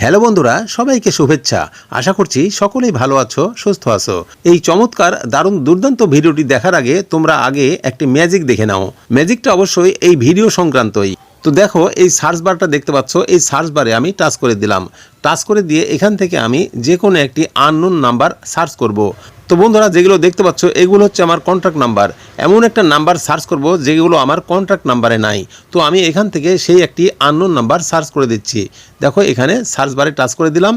Hello বন্ধুরা, সবাইকে শুভেচ্ছা। আশা করছি সকলেই ভালো আছো, সুস্থ আছো। এই চমৎকার, দারুণ, দুর্দান্ত ভিডিওটি দেখার আগে তোমরা আগে একটি ম্যাজিক দেখে নাও। ম্যাজিকটা অবশ্যই এই ভিডিও সংক্রান্তই। তো দেখো, এই সার্চ বারটা দেখতে পাচ্ছ, এই সার্চ বারে আমি টাচ করে দিলাম। টাচ করে দিয়ে এখান থেকে আমি যে কোনো একটি আননোন নাম্বার সার্চ করব। তো বন্ধুরা, যেগুলো দেখতে পাচ্ছ, এগুলো হচ্ছে আমার কন্ট্যাক্ট নাম্বার এমন একটা নাম্বার সার্চ করব, যেগুলো আমার কন্ট্যাক্ট নাম্বারে নাই। তো আমি এখান থেকে সেই একটি আননোন নাম্বার সার্চ করে দিচ্ছি। দেখো, এখানে সার্চ বারে টাচ করে দিলাম।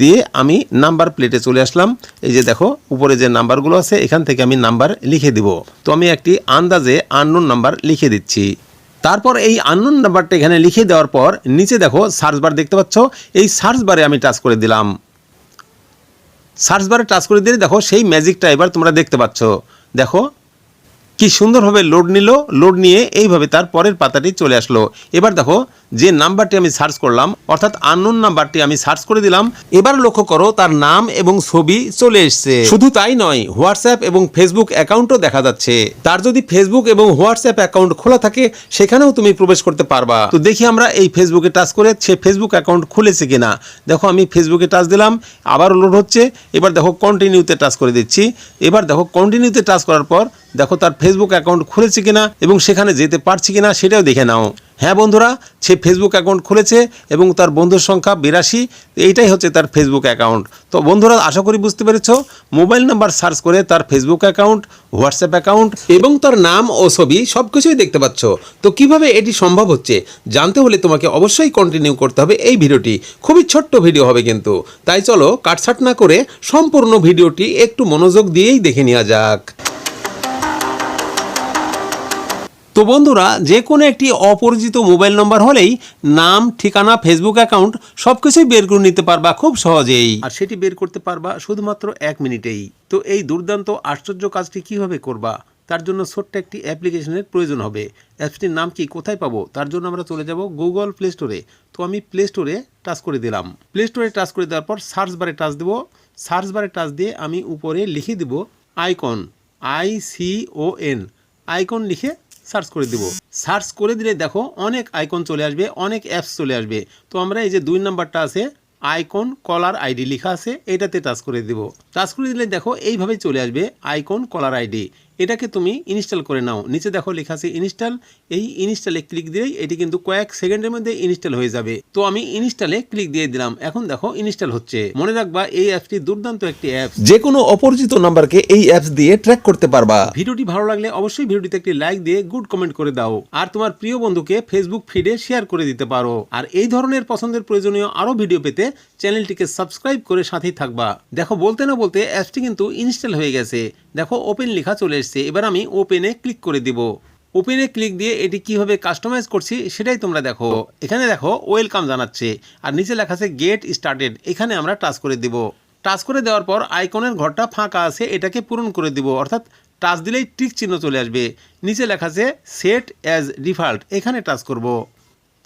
দিয়ে আমি নাম্বার প্লেটে চলে আসলাম। এই যে দেখো, উপরে যে নাম্বারগুলো আছে, এখান থেকে আমি নাম্বার লিখে দিব। তো আমি একটি আন্দাজে আননোন নাম্বার লিখে দিচ্ছি। তারপর এই আননোন নাম্বারটা এখানে লিখে দেওয়ার পর নিচে দেখো সার্চ বার দেখতে পাচ্ছ। এই সার্চ বারে আমি টাচ করে দিলাম। সার্চ বারে টাচ করে দিলে দেখো সেই ম্যাজিকটা এবার তোমরা দেখতে পাচ্ছ। দেখো কি সুন্দরভাবে লোড নিল। লোড নিয়ে এইভাবে তার পরের পাতাটি চলে আসলো। এবার দেখো যে নাম্বারটি আমি সার্চ করলাম, অর্থাৎ আননোন নাম্বারটি আমি সার্চ করে দিলাম, এবার লক্ষ্য করো তার নাম এবং ছবি চলে এসছে। শুধু তাই নয় হোয়াটসঅ্যাপ এবং ফেসবুক অ্যাকাউন্টও দেখা যাচ্ছে। তার যদি ফেসবুক এবং হোয়াটসঅ্যাপ অ্যাকাউন্ট খোলা থাকে, সেখানেও তুমি প্রবেশ করতে পারবা। তো দেখি আমরা এই ফেসবুকে টাচ করে সে ফেসবুক অ্যাকাউন্ট খুলেছে কিনা। দেখো, আমি ফেসবুকে টাচ দিলাম আবারও লোড হচ্ছে। এবার দেখো কন্টিনিউতে টাচ করে দিচ্ছি। এবার দেখো কন্টিনিউতে টাচ করার পর দেখো, তার ফেসবুক অ্যাকাউন্ট খুলেছে কিনা এবং সেখানে যেতে পারছি কিনা, সেটাও দেখে নাও। হ্যাঁ বন্ধুরা, সে ফেসবুক অ্যাকাউন্ট খুলেছে এবং তার বন্ধুর সংখ্যা বিরাশি, এইটাই হচ্ছে তার ফেসবুক অ্যাকাউন্ট তো বন্ধুরা, আশা করি বুঝতে পেরেছ, মোবাইল নাম্বার সার্চ করে তার ফেসবুক অ্যাকাউন্ট হোয়াটসঅ্যাপ অ্যাকাউন্ট এবং তার নাম ও ছবি সব কিছুই দেখতে পাচ্ছ। তো কীভাবে এটি সম্ভব হচ্ছে, জানতে হলে তোমাকে অবশ্যই কন্টিনিউ করতে হবে এই ভিডিওটি। খুবই ছোট্ট ভিডিও হবে কিন্তু। তাই চলো কাটছাট না করে সম্পূর্ণ ভিডিওটি একটু মনোযোগ দিয়েই দেখে নেওয়া যাক। তো বন্ধুরা যে কোনো একটি অপরিচিত মোবাইল নম্বর হলেই নাম, ঠিকানা, ফেসবুক অ্যাকাউন্ট সব কিছুই বের করে নিতে পারবা খুব সহজেই। আর সেটি বের করতে পারবা শুধুমাত্র এক মিনিটেই। তো এই দুর্দান্ত, আশ্চর্য কাজটি কীভাবে করবা? তার জন্য ছোট্ট একটি অ্যাপ্লিকেশনের প্রয়োজন হবে। অ্যাপসটির নাম কি, কোথায় পাবো? তার জন্য আমরা চলে যাব গুগল প্লে স্টোরে। তো আমি প্লে স্টোরে টাচ করে দিলাম। প্লে স্টোরে টাচ করে দেওয়ার পর সার্চ বারে টাচ দেবো। সার্চ বারে টাচ দিয়ে আমি উপরে লিখে দেব icon, I C O N. Icon লিখে সার্চ করে দেবো। সার্চ করে দিলে দেখো অনেক আইকন চলে আসবে, অনেক অ্যাপস চলে আসবে। তো আমরা এই যে দুই নাম্বারটা আছে, আইকন কলার আইডি লেখা আছে, এটাতে টাচ করে দেবো। টাচ করে দিলে দেখো এইভাবে চলে আসবে আইকন কলার আইডি। এটাকে তুমি ইনস্টল করে নাও। নিচে দেখো লেখা আছে ইনস্টল। এই ইনস্টলে ক্লিক দিলেই এটি কিন্তু কয়েক সেকেন্ডের মধ্যে ইনস্টল হয়ে যাবে। তো আমি ইনস্টলে ক্লিক দিয়ে দিলাম। এখন দেখো ইনস্টল হচ্ছে। মনে রাখবা এই অ্যাপটি দুর্দান্ত একটি অ্যাপ যে কোনো অপরিচিত নাম্বারকে এই অ্যাপস দিয়ে ট্র্যাক করতে পারবা। ভিডিওটি ভালো লাগলে অবশ্যই ভিডিওটিতে একটি লাইক দিয়ে গুড কমেন্ট করে দাও। আর তোমার প্রিয় বন্ধুকে ফেসবুক ফিডে শেয়ার করে দিতে পারো। আর এই ধরনের পছন্দের প্রয়োজনীয় আরও ভিডিও পেতে চ্যানেলটিকে সাবস্ক্রাইব করে সাথেই থাকবা। দেখো বলতে না বলতে অ্যাপসটি কিন্তু ইনস্টল হয়ে গেছে। দেখো ওপেন লেখা চলে এসেছে। এবার আমি ওপেনে ক্লিক করে দিব। ওপেনে ক্লিক দিয়ে এটি কীভাবে কাস্টমাইজ করছি সেটাই তোমরা দেখো। এখানে দেখো ওয়েলকাম জানাচ্ছে। আর নিচে লেখা আছে গেট স্টার্টেড এখানে আমরা টাচ করে দিব। টাচ করে দেওয়ার পর আইকনের ঘরটা ফাঁকা আছে, এটাকে পূরণ করে দিব। অর্থাৎ টাচ দিলেই টিক চিহ্ন চলে আসবে। নিচে লেখা আছে সেট অ্যাজ ডিফল্ট এখানে টাচ করব।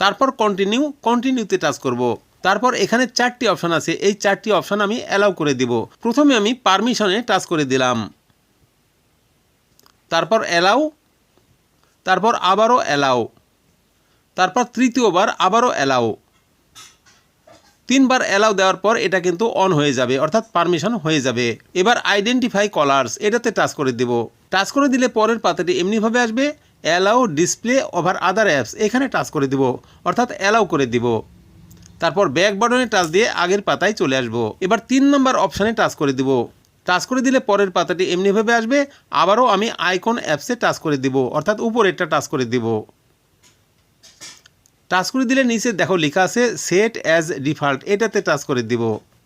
তারপর কন্টিনিউ কন্টিনিউতে টাচ করব। তারপর এখানে চারটি অপশান আছে। এই চারটি অপশান আমি অ্যালাউ করে দিব। প্রথমে আমি পারমিশনে টাচ করে দিলাম। তারপর অ্যালাউ তারপর আবারও অ্যালাউ তারপর তৃতীয়বার আবারও অ্যালাউ তিনবার অ্যালাউ দেওয়ার পর এটা কিন্তু অন হয়ে যাবে, অর্থাৎ পারমিশন হয়ে যাবে। এবার আইডেন্টিফাই কলার্স এটাতে টাচ করে দেব। টাচ করে দিলে পরের পাতাটি এমনিভাবে আসবে allow display over other apps এখানে টাচ করে দিব, অর্থাৎ অ্যালাউ করে দিব। তারপর ব্যাক বাটনে টাচ দিয়ে আগের পাতায় চলে আসব। এবার তিন নম্বর অপশানে টাচ করে দিব। টাচ করে দিলে পরের পাতাটি এমনিভাবে আসবে, আবারও আমি আইকন অ্যাপসে টাচ করে দিব, অর্থাৎ উপরেরটা টাচ করে দিব। টাচ করে দিলে নিচে দেখো লেখা আছে সেট অ্যাজ ডিফল্ট এটাতে টাচ করে দিব।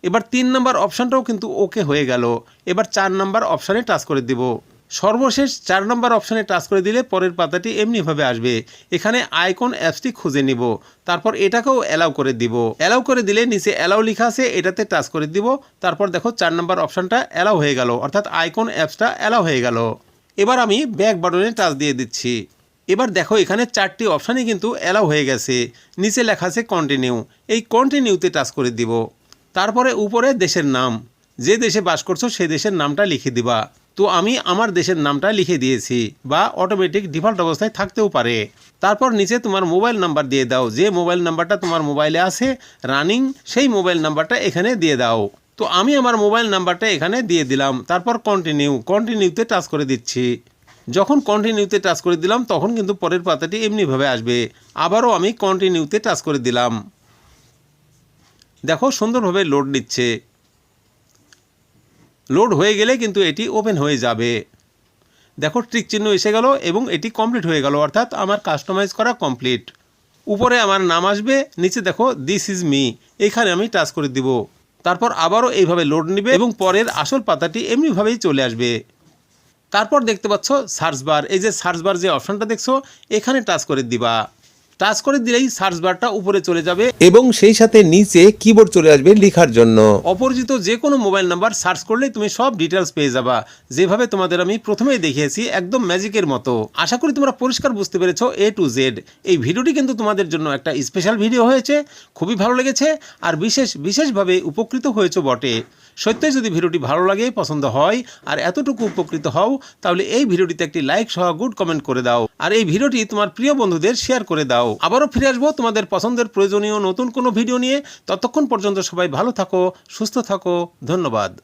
এবার তিন নাম্বার অপশানটাও কিন্তু ওকে হয়ে গেল। এবার চার নাম্বার অপশানে টাচ করে দিব। সর্বশেষ চার নম্বর অপশানে টাচ করে দিলে পরের পাতাটি এমনিভাবে আসবে। এখানে আইকন অ্যাপসটি খুঁজে নিব। তারপর এটাকেও অ্যালাউ করে দিব। অ্যালাউ করে দিলে নিচে অ্যালাউ লেখা আছে, এটাতে টাচ করে দিব। তারপর দেখো চার নম্বর অপশানটা অ্যালাউ হয়ে গেল, অর্থাৎ আইকন অ্যাপসটা অ্যালাউ হয়ে গেল। এবার আমি ব্যাক বাটনে টাচ দিয়ে দিচ্ছি। এবার দেখো এখানে চারটি অপশানই কিন্তু অ্যালাউ হয়ে গেছে। নিচে লেখা আছে কন্টিনিউ এই কন্টিনিউতে টাচ করে দিব। তারপরে উপরে দেশের নাম। যে দেশে বাস করছ সেই দেশের নামটা লিখে দিবা। তো আমি আমার দেশের নামটা লিখে দিয়েছি বা অটোমেটিক ডিফল্ট অবস্থায় থাকতেও পারে। তারপর নিচে তোমার মোবাইল নাম্বার দিয়ে দাও। যে মোবাইল নাম্বারটা তোমার মোবাইলে আছে রানিং সেই মোবাইল নাম্বারটা এখানে দিয়ে দাও। তো আমি আমার মোবাইল নাম্বারটা এখানে দিয়ে দিলাম। তারপর কন্টিনিউ কন্টিনিউতে টাচ করে দিচ্ছি। যখন কন্টিনিউতে টাচ করে দিলাম, তখন কিন্তু পরের পাতাটি এমনিভাবে আসবে। আবারও আমি কন্টিনিউতে টাচ করে দিলাম। দেখো সুন্দরভাবে লোড নিচ্ছে। লোড হয়ে গেলে কিন্তু এটি ওপেন হয়ে যাবে। দেখো ট্রিক চিহ্ন এসে গেল এবং এটি কমপ্লিট হয়ে গেল, অর্থাৎ আমার কাস্টমাইজ করা কমপ্লিট উপরে আমার নাম আসবে, নিচে দেখো দিস ইজ মি এখানে আমি টাচ করে দিব। তারপর আবারও এইভাবে লোড নেবে এবং পরের আসল পাতাটি এমনিভাবেই চলে আসবে। তারপর দেখতে পাচ্ছ সার্চ বার এই যে সার্চ বার যে অপশানটা দেখছ, এখানে টাচ করে দিবা। টাচ করে দিলেই সার্চ বারটা উপরে চলে যাবে। এবং সেই সাথে নিচে কিবোর্ড চলে আসবে লেখার জন্য। অপরিচিত যে কোনো মোবাইল নাম্বার সার্চ করলেই তুমি সব ডিটেলস পেয়ে যাবা। যেভাবে তোমাদের আমি প্রথমেই দেখিয়েছি একদম ম্যাজিকের মতো। আশা করি তোমরা পরিষ্কার বুঝতে পেরেছ এ টু জেড এই ভিডিওটি কিন্তু তোমাদের জন্য একটা স্পেশাল ভিডিও হয়েছে খুবই ভালো লেগেছে আর বিশেষ বিশেষভাবে উপকৃত হয়েছে বটে। সত্যি যদি ভিডিওটি ভালো লাগে পছন্দ হয় আর এতটুকু উপকৃত হও তাহলে এই ভিডিওটিতে একটি লাইক সহ গুড কমেন্ট করে দাও। আর এই ভিডিওটি তোমার প্রিয় বন্ধুদের শেয়ার করে দাও। আবারও ফিরে আসব তোমাদের পছন্দের প্রয়োজনীয় নতুন কোনো ভিডিও নিয়ে। ততক্ষণ পর্যন্ত সবাই ভালো থাকো, সুস্থ থাকো, ধন্যবাদ।